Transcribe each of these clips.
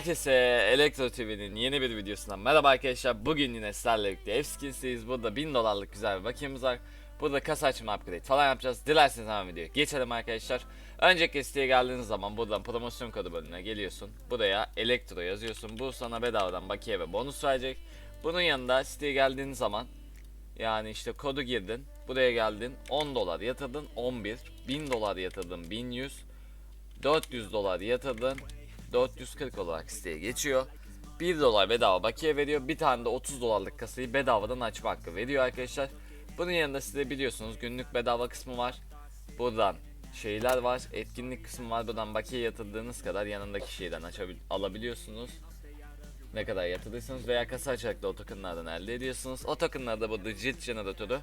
Herkese Elektro TV'nin yeni bir videosundan merhaba arkadaşlar. Bugün yine sizlerle birlikte F-Skins'teyiz. Burada 1000 dolarlık güzel bir bakiyemiz var. Burada kasa açma upgrade falan yapacağız. Dilerseniz hemen videoya geçelim arkadaşlar. Önceki siteye geldiğiniz zaman buradan promosyon kodu bölümüne geliyorsun. Buraya Elektro yazıyorsun. Bu sana bedavadan bakiye ve bonus verecek. Bunun yanında siteye geldiğin zaman yani işte kodu girdin. Buraya geldin 10 dolar yatırdın 11. 1000 dolar yatırdın 1100. 400 dolar yatırdın 440 olarak siteye geçiyor. 1 dolar bedava bakiye veriyor. Bir tane de 30 dolarlık kasayı bedavadan açma hakkı veriyor arkadaşlar. Bunun yanında size biliyorsunuz günlük bedava kısmı var. Buradan şeyler var. Etkinlik kısmı var. Buradan bakiye yatırdığınız kadar yanındaki şeyden alabiliyorsunuz. Ne kadar yatırdıysanız veya kasa açarak da o tokenlardan elde ediyorsunuz. O tokenlar da burada JIT jeneratörü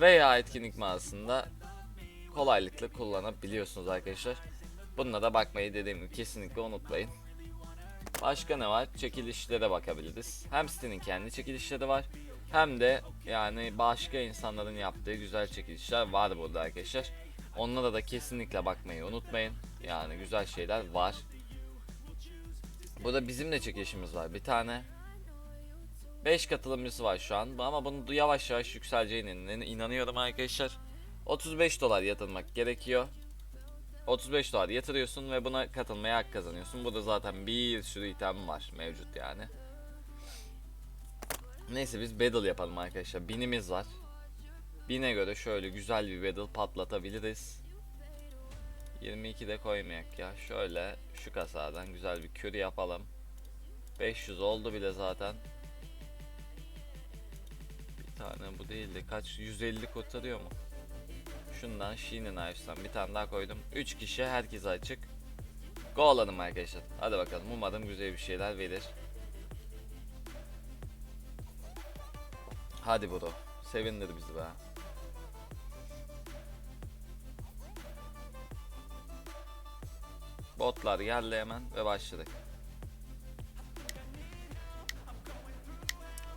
veya etkinlik mağazasında kolaylıkla kullanabiliyorsunuz arkadaşlar. Bununla da bakmayı dediğim gibi kesinlikle unutmayın. Başka ne var? Çekilişlere bakabiliriz. Hem sitenin kendi çekilişleri var. Hem de yani başka insanların yaptığı güzel çekilişler var burada arkadaşlar. Onlara da kesinlikle bakmayı unutmayın. Yani güzel şeyler var. Burada bizim de çekilişimiz var. Bir tane 5 katılımcısı var şu an ama bunu yavaş yavaş yükseleceğine inanıyorum arkadaşlar. 35 dolar yatırmak gerekiyor. 35 dolar yatırıyorsun ve buna katılmaya hak kazanıyorsun. Burada zaten bir sürü item var mevcut yani. Neyse biz battle yapalım arkadaşlar. Binimiz var. Bine göre şöyle güzel bir battle patlatabiliriz. 22'de koymayak ya. Şöyle şu kasadan güzel bir kür yapalım. 500 oldu bile zaten. Bir tane bu değil de kaç 150 kurtarıyor mu? Şundan Sheen'in Knives'tan bir tane daha koydum. 3 kişi herkese açık. Go alalım arkadaşlar. Hadi bakalım umarım güzel bir şeyler verir. Hadi bro. Sevindir bizi be. Botlar geldi hemen ve başladık.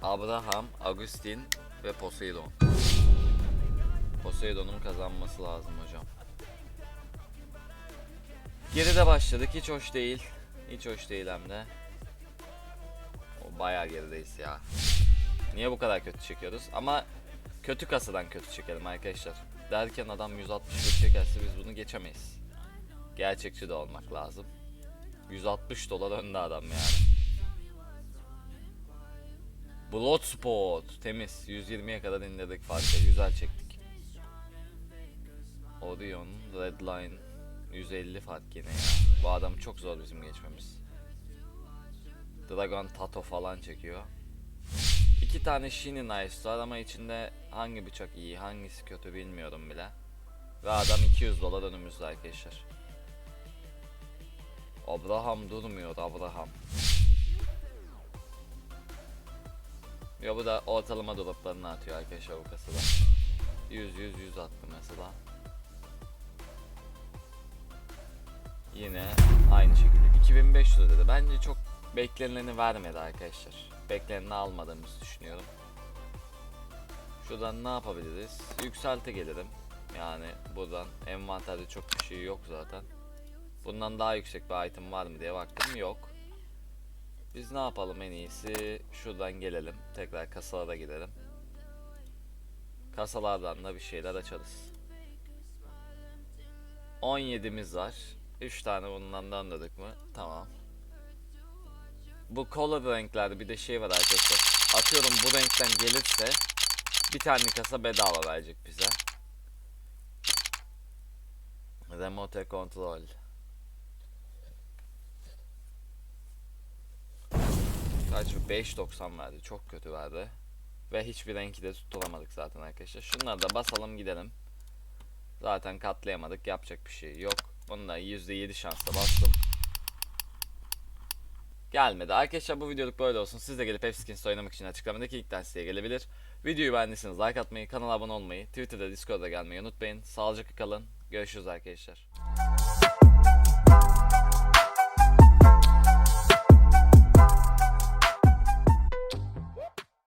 Abraham, Agustin ve Poseidon. Poseidon'un kazanması lazım hocam. Geride başladık. Hiç hoş değil. Hiç hoş değil hem de. O bayağı gerideyiz ya. Niye bu kadar kötü çekiyoruz? Ama kötü kasadan kötü çekelim arkadaşlar. Derken adam 165 çekerse biz bunu geçemeyiz. Gerçekçi de olmak lazım. 160 dolar önde adam yani. Bloodsport temiz 120'ye kadar indirdik farkı güzel çektik. Orion Redline 150 fark yine. Bu adam çok zor bizim geçmemiz. Dragon Tato falan çekiyor. İki tane Shiny Knives var ama içinde hangi bıçak iyi hangisi kötü bilmiyorum bile. Ve adam 200 dolar önümüzde arkadaşlar. Abraham durmuyor Abraham. Ya bu da ortalama dolaplarını atıyor arkadaşlar bu kasada. 100 100 100 attı mesela. Yine aynı şekilde 2500 lira dedi. Bence çok beklenileni vermedi arkadaşlar. Bekleneni almadığımızı düşünüyorum. Şuradan ne yapabiliriz? Yükselte gelirim. Yani buradan envanterde çok bir şey yok zaten. Bundan daha yüksek bir item var mı diye baktım yok. Biz ne yapalım en iyisi? Şuradan gelelim. Tekrar kasalara gidelim. Kasalardan da bir şeyler açarız. 17'miz var. 3 tane bundan da anladık mı? Tamam. Bu color renklerde bir de şey var arkadaşlar. Atıyorum bu renkten gelirse bir tane kasa bedava verecek bize. Remote control. Kaç 5.90 verdi. Çok kötü verdi. Ve hiçbir renki de tutturamadık zaten arkadaşlar. Şunları da basalım gidelim. Zaten katlayamadık. Yapacak bir şey yok. Bunu da %7 şansla bastım. Gelmedi. Arkadaşlar bu videoluk böyle olsun. Siz de gelip Pepsi oynamak için açıklamadaki linkten siteye gelebilir. Videoyu beğendiyseniz like atmayı, kanala abone olmayı, Twitter'da Discord'da gelmeyi unutmayın. Sağlıcakla kalın. Görüşürüz arkadaşlar.